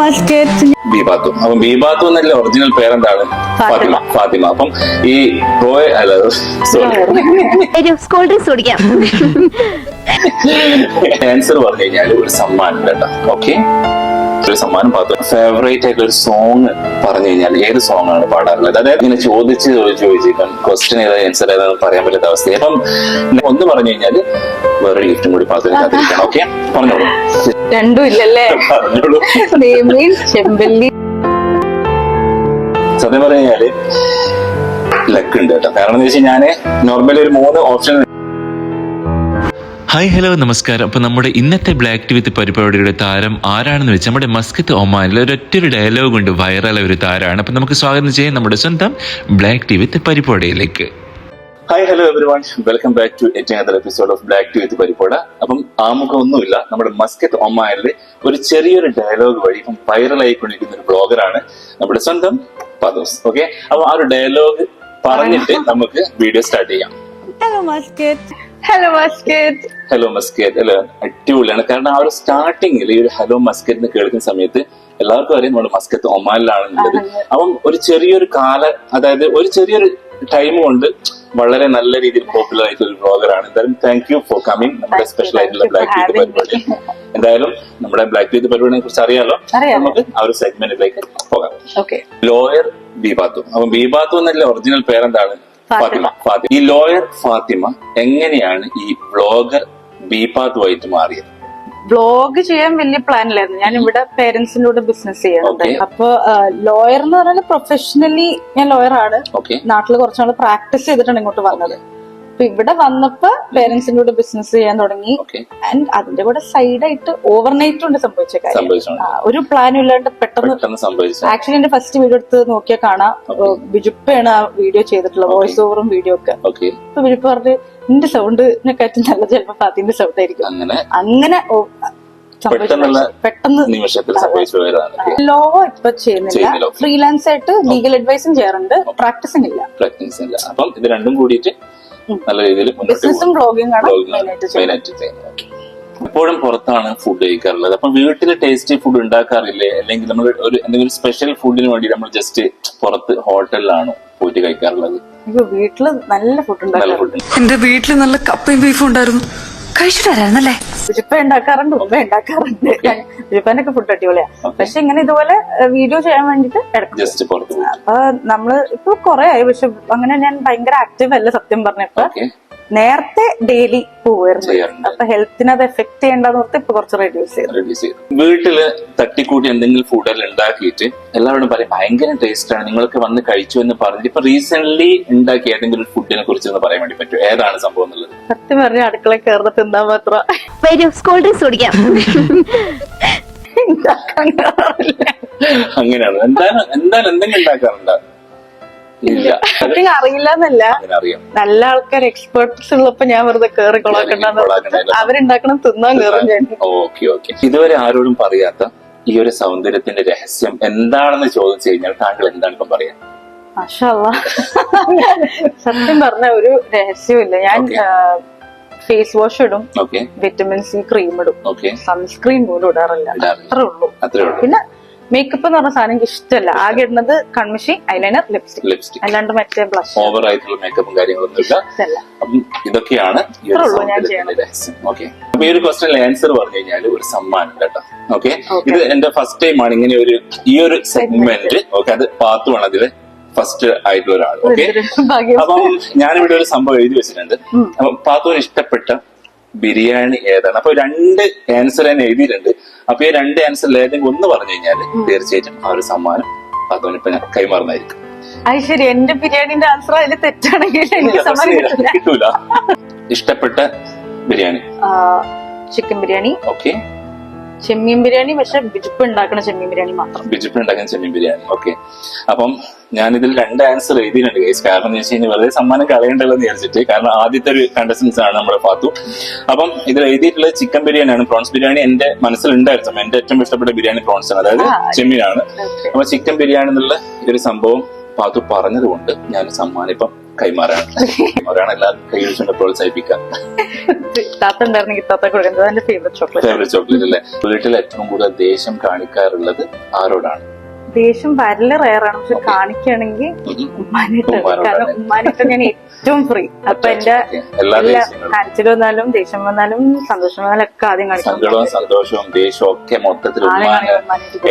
Muscat ബീബാത്തു. അപ്പം ബീബാത്തു എന്നല്ല original പേരെന്താണ്? ഫാത്തിമ. ഫാത്തിമ. അപ്പം ഈ റോയ് അല്ല സോറി കുടിക്കാം ആൻസർ പറഞ്ഞു കഴിഞ്ഞാൽ ഒരു സമ്മാനം കേട്ടോ. ഓക്കെ ഒരു സമ്മാനം പാത്രം ഫേവറേറ്റ് ആയിട്ടുള്ള ഒരു സോങ് പറഞ്ഞു കഴിഞ്ഞാൽ ഏത് സോങ് ആണ് പാടാറുള്ളത്? അതായത് ഇങ്ങനെ ചോദിച്ച് ചോദിച്ച് ക്വസ്റ്റ്യൻ ഏതാ ആൻസർ ഏതാണെന്ന് പറയാൻ പറ്റാത്ത അവസ്ഥ അപ്പം ഒന്ന് പറഞ്ഞു കഴിഞ്ഞാൽ വേറൊരു ഗിഫ്റ്റും കൂടി പാത്രം കാത്തിരിക്കണം. ഓക്കെ പറഞ്ഞോളൂ. രണ്ടും ഇല്ലല്ലേ? നെയ്മീൻ ചെമ്പല്ലി. സത്യം പറഞ്ഞു കഴിഞ്ഞാൽ ലക്ക് ഉണ്ട് കേട്ടോ. കാരണം എന്താ വെച്ചാൽ ഞാൻ നോർമലി ഒരു മൂന്ന് ഓപ്ഷൻ ഹായ് ഹലോ നമസ്കാരം. അപ്പൊ നമ്മുടെ ഇന്നത്തെ ബ്ലാക്ക് ടി വിത്ത് പരിപാടിയുടെ താരം ആരാണെന്ന് വെച്ചാൽ നമ്മുടെ മസ്കത്ത് ഒമാനിലെ ഒരൊറ്റൊരു ഡയലോഗ് ഉണ്ട്. വൈറലായ ഒരു താരമാണ്. അപ്പൊ നമുക്ക് സ്വാഗതം ചെയ്യാം നമ്മുടെ സ്വന്തം ബ്ലാക്ക് ടി വിത്ത് പരിപാടിയിലേക്ക്. Hi hello everyone welcome back to ഏറ്റവും other episode of black tea with പരിപ്പോട അപ്പം ആമുഖം ഒന്നുമില്ല നമ്മുടെ മസ്കറ്റ് ഒമാനിലെ ഒരു ചെറിയൊരു ഡയലോഗ് വഴി ഇപ്പം വൈറലായിക്കൊണ്ടിരിക്കുന്ന ഒരു ബ്ലോഗറാണ് നമ്മുടെ സ്വന്തം പദോസ്. ഓക്കെ അപ്പൊ ആ ഒരു ഡയലോഗ് പറഞ്ഞിട്ട് നമുക്ക് വീഡിയോ സ്റ്റാർട്ട് ചെയ്യാം. Hello Muscat hello Muscat hello Muscat അല്ല? അടിപൊളിയാണ്. കാരണം ആ ഒരു സ്റ്റാർട്ടിങ്ങിൽ ഈ ഒരു ഹലോ മസ്കറ്റ് എന്ന് കേൾക്കുന്ന സമയത്ത് എല്ലാവർക്കും അറിയാം നമ്മുടെ മസ്കത്ത് ഒമാനിലാണെന്നുള്ളത് അപ്പം ഒരു ചെറിയൊരു കാല അതായത് ഒരു ചെറിയൊരു ടൈം കൊണ്ട് വളരെ നല്ല രീതിയിൽ പോപ്പുലർ ആയിട്ടുള്ള ഒരു ബ്ലോഗറാണ് എന്തായാലും താങ്ക് യു ഫോർ കമ്മിങ് നമ്മുടെ സ്പെഷ്യൽ ആയിട്ടുള്ള ബ്ലാക്ക് ടീത്ത് പരിപാടി. എന്തായാലും നമ്മുടെ ബ്ലാക്ക് ടീത്ത് പരിപാടിയെ കുറിച്ച് അറിയാലോ? നമുക്ക് ആ ഒരു സെഗ്മെന്റിലേക്ക് പോകാം. ഓക്കെ ലോയർ ബീബാത്തു അപ്പൊ ബീബാത്തു എന്നല്ല ഒറിജിനൽ പേരെന്താണ്? ഫാത്തിമ. ഫാത്തിമ. ഈ ലോയർ ഫാത്തിമ എങ്ങനെയാണ് ഈ ബ്ലോഗർ ബീബാത്തുമായിട്ട് മാറിയത്? വ്ളോഗ് ചെയ്യാൻ വലിയ പ്ലാൻ ഇല്ലായിരുന്നു. ഞാൻ ഇവിടെ പേരൻസിന്റെ കൂടെ ബിസിനസ് ചെയ്യുന്നുണ്ട്. അപ്പൊ ലോയർ എന്ന് പറഞ്ഞാൽ പ്രൊഫഷണലി ഞാൻ ലോയർ ആണ്. നാട്ടിൽ കുറച്ചുനാൾ പ്രാക്ടീസ് ചെയ്തിട്ടാണ് ഇങ്ങോട്ട് വന്നത്. അപ്പൊ ഇവിടെ വന്നപ്പോ പേരൻസിന്റെ കൂടെ ബിസിനസ് ചെയ്യാൻ തുടങ്ങി. ആൻഡ് അതിന്റെ കൂടെ സൈഡായിട്ട് ഓവർനൈറ്റ് കൊണ്ട് സംഭവിച്ച കാര്യം. ഒരു പ്ലാനും ഇല്ലാണ്ട് പെട്ടെന്ന് ആക്ച്വലി എന്റെ ഫസ്റ്റ് വീഡിയോ എടുത്ത് നോക്കിയാൽ കാണാം. ബിജുപ്പയാണ് ആ വീഡിയോ ചെയ്തിട്ടുള്ളത് വോയിസ് ഓവറും വീഡിയോ ഒക്കെ. അപ്പൊ ബിജുപ്പ് പറഞ്ഞ് നിന്റെ കാറ്റി നല്ല ചിലപ്പോ ഫാത്തിന്റെ സൗണ്ട് ആയിരിക്കും. അങ്ങനെ പെട്ടെന്ന് നിമിഷത്തിൽ ലോ ഇപ്പൊ ചെയ്യുന്നില്ല. ഫ്രീലാൻസ് ആയിട്ട് ലീഗൽ അഡ്വൈസും ചെയ്യാറുണ്ട്. പ്രാക്ടീസിംഗ് ഇല്ല. പ്രാക്ടീസ് ഇല്ല. അപ്പം ഇത് രണ്ടും കൂടിയിട്ട് നല്ല രീതിയിൽ ബിസിനസ്സും ബ്ലോഗിംഗ് എപ്പോഴും പുറത്താണ് ഫുഡ് കഴിക്കാറുള്ളത്. അപ്പൊ വീട്ടിൽ ടേസ്റ്റി ഫുഡ് ഉണ്ടാക്കാറില്ലേ? അല്ലെങ്കിൽ നമ്മൾ ഒരു എന്തെങ്കിലും സ്പെഷ്യൽ ഫുഡിന് വേണ്ടി നമ്മൾ ജസ്റ്റ് പുറത്ത് ഹോട്ടലിലാണ് പോയിട്ട് കഴിക്കാറുള്ളത്? വീട്ടിൽ നല്ല ഫുഡ് നല്ല ഫുഡ് എന്റെ വീട്ടിൽ നല്ല കപ്പയും ബീഫും ഉണ്ടായിരുന്നു. കഴിച്ചിട്ട് വരായിരുന്നല്ലേ ഉണ്ടാക്കാറുണ്ട് ഉമ്മ ഉണ്ടാക്കാറുണ്ട്. ബിജുപ്പാനൊക്കെ ഫുഡ് അടിപൊളിയാ. പക്ഷെ ഇങ്ങനെ ഇതുപോലെ വീഡിയോ ചെയ്യാൻ വേണ്ടിട്ട് ജസ്റ്റ് അപ്പൊ നമ്മൾ ഇപ്പൊ കൊറേ ആയി പക്ഷെ അങ്ങനെ ഞാൻ ഭയങ്കര ആക്റ്റീവ് അല്ല സത്യം പറഞ്ഞപ്പോ നേരത്തെ ഡെയിലി പോവായിരുന്നു. അപ്പൊ ഹെൽത്തിന് അത് എഫക്ട് ചെയ്യേണ്ടെന്ന് ഓർത്ത് ഇപ്പൊ കുറച്ച് റെഡ്യൂസ് ചെയ്തു. റെഡ്യൂസ് ചെയ്തു. വീട്ടിൽ തട്ടിക്കൂട്ടി എന്തെങ്കിലും ഫുഡെല്ലാം ഉണ്ടാക്കിയിട്ട് എല്ലാവരും പറയും ഭയങ്കര ടേസ്റ്റ് ആണ്. നിങ്ങൾക്ക് വന്ന് കഴിച്ചു എന്ന് പറഞ്ഞിട്ട് ഇപ്പൊ റീസെന്റ് ഉണ്ടാക്കിയ ഏതെങ്കിലും ഫുഡിനെ കുറിച്ച് ഒന്ന് പറയാൻ വേണ്ടി പറ്റും ഏതാണ് സംഭവം എന്നുള്ളത്? സത്യം പറഞ്ഞ അടുക്കള കയറുന്ന തിന്നാൻ മാത്രം. വരൂ സ്കൂൾ ഡ്രിങ്ക്സ് കുടിക്കാം അങ്ങനെയാണ്. എന്താണ് എന്താണ് എന്തെങ്കിലും ഉണ്ടാക്കാറുണ്ടോ? ഇല്ല. Cooking അറിയില്ലന്നല്ല. അറിയാം നല്ല ആൾക്കാർ എക്സ്പേർട്സ് ഉള്ളപ്പോ ഞാൻ വെറുതെ കേറി കൊളാക്കണ്ടെന്ന്. അവരുണ്ടാക്കണം തിന്നാൻ കയറും ഞാൻ. Okay okay. ഇതുവരെ ആരോടും പറയാത്ത ഈ ഒരു സൗന്ദര്യത്തിന്റെ രഹസ്യം എന്താണെന്ന് ചോദിച്ചു കഴിഞ്ഞാൽ താങ്കൾ എന്താണ് ഇപ്പം പറയാ. സത്യം പറഞ്ഞ ഒരു രഹസ്യമില്ല. ഞാൻ ഫേസ് വാഷ് ഇടും. വിറ്റമിൻ സി ക്രീം ഇടും. സൺസ്ക്രീൻ പോലും ഇടാറില്ല. അത്രേ ഉള്ളൂ. പിന്നെ മേക്കപ്പ് എന്ന് പറഞ്ഞ സാധനം എനിക്ക് ഇഷ്ടമല്ല. ആകെ ഇടുന്നത് കൺമിഷി ഐലൈനർ ലിപ്സ്റ്റിക് ലിപ്സ്റ്റിക് അല്ലാണ്ട് മറ്റേ ബ്ലഷ് ഓവർ ആയിട്ടുള്ള മേക്കപ്പും കാര്യങ്ങളൊന്നും ഇല്ല. അപ്പം ഇതൊക്കെയാണ് ഓക്കെ അപ്പൊ ഈ ഒരു ക്വസ്റ്റിനിൽ ആൻസർ പറഞ്ഞു കഴിഞ്ഞാൽ ഒരു സമ്മാനം കേട്ടോ. ഓക്കെ. ഇത് എന്റെ ഫസ്റ്റ് ടൈം ആണ് ഇങ്ങനെ ഒരു ഈ ഒരു സെഗ്മെന്റ് ഓക്കെ അത് പാത്തുമാണ് അതിൽ ഫസ്റ്റ് ആയിട്ടുള്ള ഒരാൾ ഓക്കെ അപ്പം ഞാനിവിടെ ഒരു സംഭവം എഴുതി വെച്ചിട്ടുണ്ട്. അപ്പം പാത്തുവിന് ഇഷ്ടപ്പെട്ട ബിരിയാണി ഏതാണ്? അപ്പൊ രണ്ട് ആൻസർ ഞാൻ എഴുതിയിട്ടുണ്ട്. അപ്പൊ ഈ രണ്ട് ആൻസറിൽ ഏതെങ്കിലും ഒന്ന് പറഞ്ഞു കഴിഞ്ഞാൽ തീർച്ചയായിട്ടും ആ ഒരു സമ്മാനം പാത്തുവിന് ഇപ്പൊ ഞാൻ കൈമാറുന്നതായിരിക്കും. അത് ശരി. എന്റെ ബിരിയാണിന്റെ ആൻസർ അതിൽ തെറ്റാണെങ്കിൽ കിട്ടൂല. ഇഷ്ടപ്പെട്ട ബിരിയാണി. ചിക്കൻ ബിരിയാണി. ഓക്കെ ചെമ്മീൻ ബിരിയാണി പക്ഷെ ബിജുപ്പ് ഉണ്ടാക്കണ ചെമ്മീൻ ബിരിയാണി മാത്രം. ബിജിപ്പ് ഉണ്ടാക്കുന്ന ചെമ്മീൻ ബിരിയാണി. ഓക്കെ. അപ്പം ഞാനിതിൽ രണ്ട് ആൻസർ എഴുതിയിട്ടുണ്ട് ഗൈസ് കാരണം എന്ന് വെച്ച് കഴിഞ്ഞാൽ വെറുതെ സമ്മാനം കളയണ്ടല്ലോ എന്ന് വിചാരിച്ചിട്ട്. കാരണം ആദ്യത്തെ ഒരു കണ്ടസ്റ്റൻസ് ആണ് നമ്മുടെ ഫാത്തു. അപ്പം ഇതിൽ എഴുതിയിട്ടുള്ളത് ചിക്കൻ ബിരിയാണിയാണ്. പ്രോൺസ് ബിരിയാണി എന്റെ മനസ്സിലുണ്ടായിരുന്നു. എന്റെ ഏറ്റവും ഇഷ്ടപ്പെട്ട ബിരിയാണി പ്രോൺസ് ആണ്. അതായത്. ചെമ്മീനാണ്. അപ്പൊ ചിക്കൻ ബിരിയാണി എന്നുള്ള ഒരു സംഭവം ഫാത്തു പറഞ്ഞതുകൊണ്ട് ഞാൻ സമ്മാനം ഇപ്പം കൈമാറാണ് കൈമാറാണ് എല്ലാവർക്കും കൈവച്ചുകൊണ്ട് പ്രോത്സാഹിപ്പിക്കാം താത്ത ഉണ്ടായിരുന്നെങ്കിൽ താത്ത കൊടുക്കുന്നത്? എന്റെ ഫേവറേറ്റ് ചോക്ലേറ്റ് ഫേവറേറ്റ് ചോക്ലേറ്റ് അല്ലേ? വീട്ടിൽ ഏറ്റവും കൂടുതൽ ദേഷ്യം കാണിക്കാറുള്ളത് ആരോടാണ്? ദേഷ്യം വരൽ റയറാണ് പക്ഷെ. കാണിക്കുകയാണെങ്കിൽ. ഉമ്മാനിട്ട്. കാരണം ഞാൻ ഏറ്റവും ഫ്രീ അപ്പൊ എന്റെ. എല്ലാ കരച്ചിൽ വന്നാലും ദേഷ്യം വന്നാലും സന്തോഷം വന്നാലും ഒക്കെ ആദ്യം കാണിക്കും. സന്തോഷവും ദേഷ്യവും ഒക്കെ മൊത്തത്തിൽ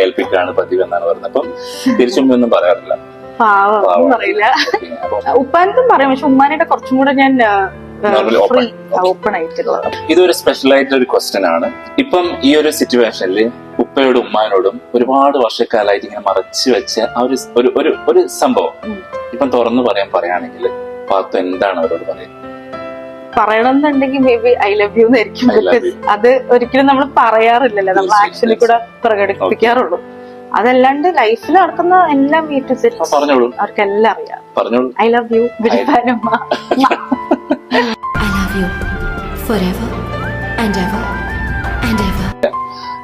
ഏൽപ്പിക്കാണ് പതിവ് എന്നാണ് പറയുന്നത് അപ്പം ഒന്നും പറയാറില്ല. പാവം ഒന്നും പറയില്ല. ഉപ്പാനത്തും പറയും പക്ഷെ ഉമ്മാനായിട്ട് കുറച്ചും കൂടെ ഞാൻ. ഫ്രീ. ഓപ്പൺ ആയിട്ടുള്ളത് ഇതൊരു സ്പെഷ്യൽ ആയിട്ടുള്ള ഒരു ക്വസ്റ്റ്യൻ ആണ്. ഇപ്പം ഈ ഒരു സിറ്റുവേഷനിൽ ഉപ്പയോടും ഉമ്മാനോടും ഒരുപാട് വർഷക്കാലമായിട്ട് ഇങ്ങനെ മറച്ചു വെച്ച ആ ഒരു ഒരു ഒരു സംഭവം. ഇപ്പം തുറന്നു പറയാൻ പറയുകയാണെങ്കിൽ പാത്തു എന്താണ് അവരോട് പറയുന്നത് പറയണമെന്നുണ്ടെങ്കിൽ maybe I love you എന്നായിരിക്കും. അത് ഒരിക്കലും നമ്മൾ പറയാറില്ലല്ലോ. നമ്മൾ ആക്ഷനിൽ ആക്ച്വലി കൂടെ പ്രകടിപ്പിക്കാറുള്ളൂ. അതല്ലാണ്ട് ലൈഫിൽ നടക്കുന്ന എല്ലാം ടു പറഞ്ഞോളൂ. അവർക്കെല്ലാം അറിയാം. പറഞ്ഞോളൂ. I love you forever and ever and ever.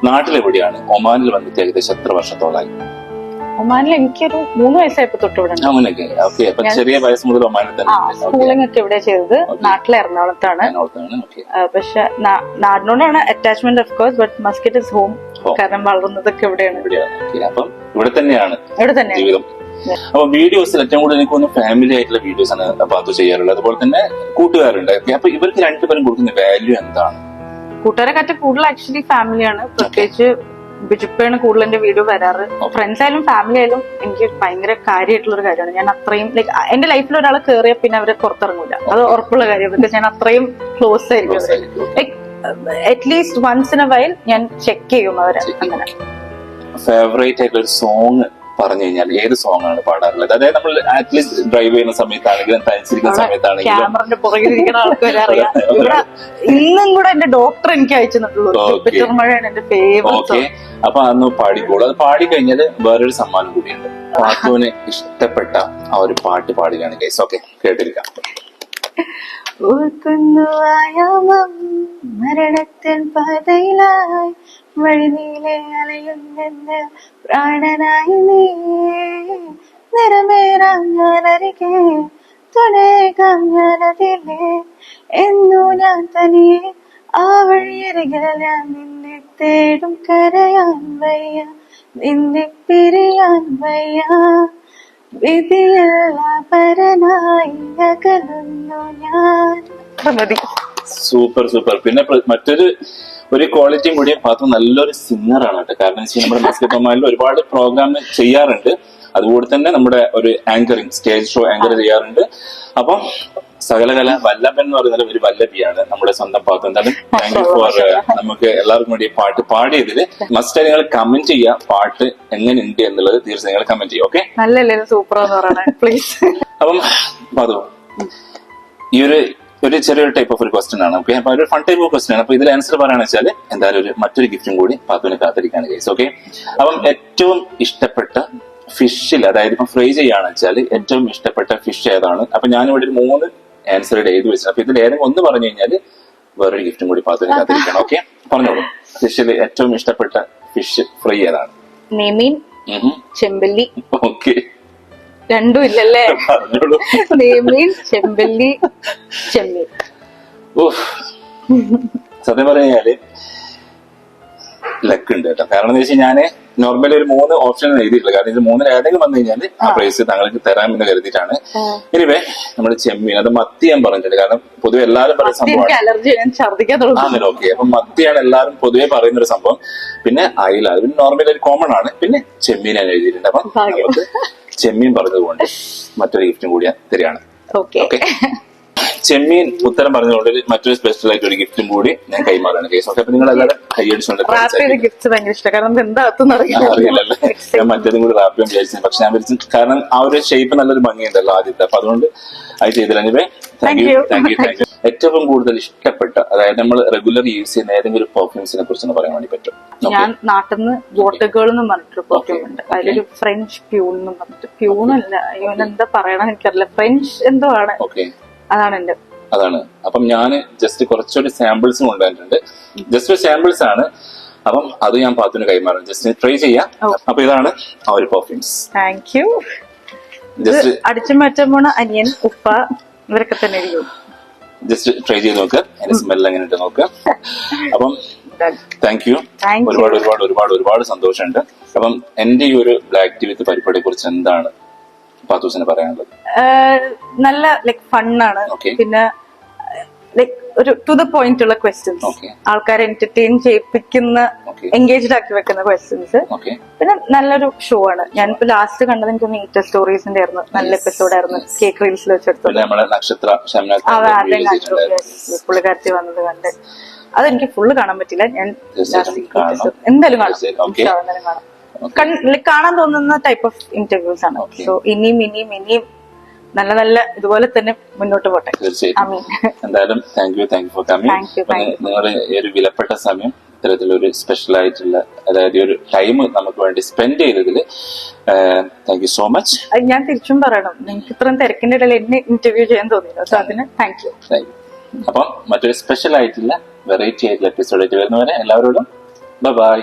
നാട്ടിലെവിടെയാണ് ഒമാനിൽ വന്നിട്ട് ഏകദേശം എത്ര വർഷത്തോളായി? ഒമാനിൽ എനിക്കൊരു മൂന്ന് വയസ്സായപ്പോ തൊട്ട് ഇവിടെ ചെറിയ വയസ്സ് മുതൽ തന്നെ. സ്കൂളിംഗ് ഒക്കെ ഇവിടെ ചെയ്തത്. നാട്ടിലെ എറണാകുളത്താണ്. പക്ഷെ നാടിനോടാണ് attachment of course but Muscat is home കാരണം വളർന്നതൊക്കെ ഇവിടെയാണ്. അപ്പം ഇവിടെ തന്നെയാണ് ഇവിടെ തന്നെയാണ്. അപ്പൊ വീഡിയോസിൽ ഏറ്റവും കൂടുതൽ എനിക്ക് തോന്നുന്നു ഫാമിലി ആയിട്ടുള്ള വീഡിയോസ് ആണ് പാത്തു ചെയ്യാറുള്ളത്. അതുപോലെ തന്നെ കൂട്ടുകാരുണ്ട്. അപ്പൊ ഇവർക്ക് രണ്ടുപേരും കൊടുക്കുന്ന വാല്യൂ എന്താണ്? കൂട്ടുകാരെ കാറ്റ് കൂടുതൽ ആക്ച്വലി ഫാമിലിയാണ് പ്രത്യേകിച്ച് ബിജുപ്പയാണ് കൂടുതൽ എന്റെ വീഡിയോ വരാറ്. ഫ്രണ്ട്സ് ആയാലും ഫാമിലി ആയാലും എനിക്ക് ഭയങ്കര കാര്യമായിട്ടുള്ള ഒരു കാര്യമാണ്. ഞാൻ അത്രയും ലൈക്ക് എന്റെ ലൈഫിൽ ഒരാൾ കയറിയ പിന്നെ അവരെ പുറത്തിറങ്ങൂല. അത് ഉറപ്പുള്ള കാര്യം ബിക്കോസ് ഞാൻ അത്രയും ക്ലോസ് ആയിരിക്കും like like at least once in a while ഞാൻ ചെക്ക് ചെയ്യും അവരെ അങ്ങനെ. ഫേവറേറ്റ് ആയിട്ടുള്ള ഒരു സോങ് പറഞ്ഞു കഴിഞ്ഞാൽ ഏത് സോങ് ആണ് പാടാറുള്ളത്? അതായത് നമ്മൾ അറ്റ്ലീസ്റ്റ് ഡ്രൈവ് ചെയ്യുന്ന സമയത്താണെങ്കിലും തനിച്ചിരിക്കുന്ന സമയത്താണെങ്കിലും. ഇന്നും കൂടെ എന്റെ ഡോക്ടർ എനിക്ക് അയച്ചു ഓക്കെ അപ്പൊ അന്ന് പാടിക്കോളൂ. അത് പാടി കഴിഞ്ഞാൽ വേറൊരു സമ്മാനം കൂടിയുണ്ട്. പാത്തുവിന് ഇഷ്ടപ്പെട്ട ആ ഒരു പാട്ട് പാടുകയാണ് കേസ് ഓക്കെ കേട്ടിരിക്കാം. ഓർക്കുന്നു ആയാമം മരണത്തിൻ പാതയിലായി. വഴിനീലെ അലയുന്നെന്ന് പ്രാണനായി നീ. നിറമേറാം ഞാനരികെ തുണേകാം ഞാനതിലെ എന്നു ഞാൻ തനിയെ ആ വഴിയരികിൽ നിന്നെ തേടും കരയാൻ വയ്യ. നിന്നെ പിരിയാൻ വയ്യ. വിധിയല്ല പരനായി അകലുന്നു ഞാൻ. Super super. പിന്നെ മറ്റൊരു ഒരു ക്വാളിറ്റിയും കൂടി പാത്തു നല്ലൊരു സിംഗർ ആണ് കേട്ടോ. കാരണം വെച്ചാൽ നമ്മുടെ മസ്കറ്റ് ഒമാനിൽ ഒരുപാട് പ്രോഗ്രാം ചെയ്യാറുണ്ട്. അതുകൂടെ തന്നെ നമ്മുടെ ഒരു ആങ്കറിങ് സ്റ്റേജ് ഷോ ആങ്കർ ചെയ്യാറുണ്ട്. അപ്പം സകലകല വല്ലഭൻ എന്ന് പറയുന്നത് ഒരു വല്ലഭിയാണ് നമ്മുടെ സ്വന്തം പാത്രം. എന്തായാലും താങ്ക് യു ഫോർ നമുക്ക് എല്ലാവർക്കും വേണ്ടി ഈ പാട്ട് പാടിയതിൽ മസ്റ്റ് നിങ്ങൾ കമന്റ് ചെയ്യുക. പാട്ട് എങ്ങനെയുണ്ട് എന്നുള്ളത് തീർച്ചയായും നിങ്ങൾ കമന്റ് ചെയ്യുക. ഓക്കെ നല്ലല്ലേ സൂപ്പർ പ്ലീസ് അപ്പം പാതു ഈ ഒരു ഒരു ചെറിയൊരു ടൈപ്പ് ഓഫ് ഒരു ക്വസ്റ്റൻ ആണ്. ഓക്കെ അപ്പൊ ഒരു ഫൺ ടൈപ്പ് ഓഫ് ക്വസ്റ്റൻ ആണ്. അപ്പൊ ഇതിൽ ആൻസർ പറയുകയാണെന്ന് വെച്ചാൽ എന്തായാലും ഒരു മറ്റൊരു ഗിഫ്റ്റും കൂടി പാത്തുവിന് കാത്തിരിക്കാണ് കേസ് ഓക്കെ അപ്പം ഏറ്റവും ഇഷ്ടപ്പെട്ട ഫിഷിൽ അതായത് ഇപ്പം ഫ്രൈ ചെയ്യുകയാണെന്ന് വെച്ചാൽ ഏറ്റവും ഇഷ്ടപ്പെട്ട ഫിഷ് ഏതാണ്? അപ്പൊ ഞാനിവിടെ ഒരു മൂന്ന് ആൻസർ എഴുതി വെച്ചത് അപ്പൊ ഇതിൽ ഏതെങ്കിലും ഒന്ന് പറഞ്ഞു കഴിഞ്ഞാൽ വേറൊരു ഗിഫ്റ്റും കൂടി പാത്തുവിന് കാത്തിരിക്കണം ഓക്കെ പറഞ്ഞോളൂ. ഫിഷിൽ ഏറ്റവും ഇഷ്ടപ്പെട്ട ഫിഷ് ഫ്രൈ ഏതാണ്? ചെമ്പല്ലി. ഓക്കെ രണ്ടും ഇല്ലല്ലേ? ചെമ്പല്ലി ചെമ്മീൻ. സത്യം പറഞ്ഞാൽ ലക്ക് ഉണ്ട് കേട്ടോ. കാരണം എന്ന് വെച്ചാൽ ഞാൻ നോർമലി ഒരു മൂന്ന് ഓപ്ഷൻ എഴുതിയിട്ടില്ല കാരണം ഇത് മൂന്നിൽ ഏതെങ്കിലും വന്നു കഴിഞ്ഞാൽ ആ പ്രൈസ് താങ്കൾക്ക് തരാമെന്ന് കരുതിയിട്ടാണ്. ഇനിവേ നമ്മുടെ ചെമ്മീൻ. അത് മത്തി ഞാൻ പറഞ്ഞിട്ടുണ്ട്. കാരണം പൊതുവെ എല്ലാവരും പറയുന്ന സംഭവമാണ്. ഓക്കെ അപ്പൊ മത്തിയാണ് എല്ലാവരും പൊതുവെ പറയുന്ന ഒരു സംഭവം. പിന്നെ അയില. അത് പിന്നെ നോർമലി ഒരു കോമൺ ആണ്. പിന്നെ ചെമ്മീൻ ഞാൻ എഴുതിയിട്ടുണ്ട്. അപ്പൊ നമുക്ക് ചെമ്മീൻ പറഞ്ഞതുകൊണ്ട് മറ്റൊരു ഗിഫ്റ്റും കൂടി തരികയാണ്. ഓക്കെ ചെമ്മീൻ ഉത്തരം പറഞ്ഞതുകൊണ്ട് മറ്റൊരു സ്പെഷ്യൽ ആയിട്ട് ഒരു ഗിഫ്റ്റും കൂടി ഞാൻ കൈമാറാണ്. കേസ് ഓക്കെ അപ്പൊ നിങ്ങൾ എല്ലാവരും ഞാൻ മറ്റേതും കൂടി റാപ്പ് ചെയ്യാൻ വിചാരിച്ചു പക്ഷെ ഞാൻ വിചാരിച്ചു കാരണം ആ ഒരു ഷേപ്പ് നല്ലൊരു ഭംഗിയുണ്ടല്ലോ ആദ്യത്തെ. അപ്പൊ അതുകൊണ്ട് അത് ചെയ്തില്ല. Thank you. Thank you thank you ഏറ്റവും കൂടുതൽ ഇഷ്ടപ്പെട്ട അതായത് നമ്മൾ റെഗുലർ യൂസ് ചെയ്യുന്ന ഏതെങ്കിലും ഒരു പെർഫ്യൂംസിനെ കുറിച്ച് പറയാൻ വേണ്ടി പറ്റും. ഞാൻ നാട്ടിൽ നിന്ന് ബോട്ട് ഗേൾ എന്ന് പറഞ്ഞിട്ടൊരു പെർഫ്യൂം ഉണ്ട് അതിലൊരു ഫ്രഞ്ച് പ്യൂൺ എന്ന് പറഞ്ഞിട്ട്. പ്യൂൺ അല്ല ഇവനെന്താ എന്താ പറയണ എനിക്കറിയില്ല. ഫ്രഞ്ച് എന്തോ ആണ്. അതാണ് എന്റെ അതാണ്. അപ്പം ഞാൻ ജസ്റ്റ് കുറച്ചൊരു സാമ്പിൾസ് കൊണ്ടുവന്നിട്ടുണ്ട്. ജസ്റ്റ് ഒരു സാമ്പിൾസ് ആണ്. അപ്പം അത് ഞാൻ പാത്തിന് കൈമാറും. ജസ്റ്റ് ട്രൈ ചെയ്യാം. അപ്പൊ ഇതാണ് ആ ഒരു പെർഫ്യൂംസ് താങ്ക് യു അടിച്ചു മാറ്റാൻ പോണ അനിയൻ ഉപ്പ ഇവരൊക്കെ തന്നെ ജസ്റ്റ് ട്രൈ ചെയ്ത് നോക്കുക അതിന്റെ സ്മെൽ എങ്ങനെ ഉണ്ട് നോക്കുക അപ്പം താങ്ക് യു. ഒരുപാട് ഒരുപാട് ഒരുപാട് ഒരുപാട് സന്തോഷമുണ്ട്. അപ്പം എന്റെ ഈ ഒരു ബ്ലാക്ക് ടി വിത്ത് പരിപാടിയെ കുറിച്ച് എന്താണ് പാത്തൂസിന് പറയാനുള്ളത്? നല്ല ലൈക് ഫണ്ണാണ്. പിന്നെ ലൈക് ഒരു ടു ദ പോയിന്റ് ഉള്ള ക്വസ്റ്റ്യൻസ്. ആൾക്കാരെ എന്റർടൈൻ ചെയ്യിപ്പിക്കുന്ന. എൻഗേജ്ഡ് ആക്കി വെക്കുന്ന ക്വസ്റ്റ്യൻസ് പിന്നെ നല്ലൊരു ഷോ ആണ്. ഞാനിപ്പോ ലാസ്റ്റ് കണ്ടത് എനിക്ക് മീറ്റർ സ്റ്റോറീസിന്റെ ആയിരുന്നു. നല്ല എപ്പിസോഡ് ആയിരുന്നു. കേക്ക് റീൽസിൽ വെച്ചെടുത്തത്. പുള്ളിക്കാരത്തി വന്നത് കണ്ട്. അതെനിക്ക് ഫുള്ള് കാണാൻ പറ്റില്ല ഞാൻ എന്തായാലും കാണാം. കാണാൻ തോന്നുന്ന ടൈപ്പ് ഓഫ് ഇന്റർവ്യൂസ് ആണ്. സോ ഇനിയും ഇനിയും ഇനിയും നല്ല നല്ല ഇതുപോലെ തന്നെ മുന്നോട്ട് പോട്ടെ. തീർച്ചയായിട്ടും. എന്തായാലും thank you thank you for coming. നിങ്ങളുടെ ഈ ഒരു വിലപ്പെട്ട സമയം ഇത്തരത്തിലൊരു സ്പെഷ്യൽ ആയിട്ടുള്ള അതായത് ഒരു ടൈം നമുക്ക് വേണ്ടി സ്പെൻഡ് ചെയ്തതിൽ താങ്ക് യു സോ മച്ച് ഞാൻ തിരിച്ചും പറയണം. നിങ്ങൾക്ക് ഇത്രയും തിരക്കിന്റെ ഇടയിൽ എന്നെ ഇന്റർവ്യൂ ചെയ്യാൻ തോന്നിയില്ല. സോ അതിന് താങ്ക് യു താങ്ക് യു അപ്പം മറ്റൊരു സ്പെഷ്യൽ ആയിട്ടുള്ള വെറൈറ്റി ആയിട്ടുള്ള എപ്പിസോഡായിട്ട് വരുന്നവരെ എല്ലാവരോടും ബൈ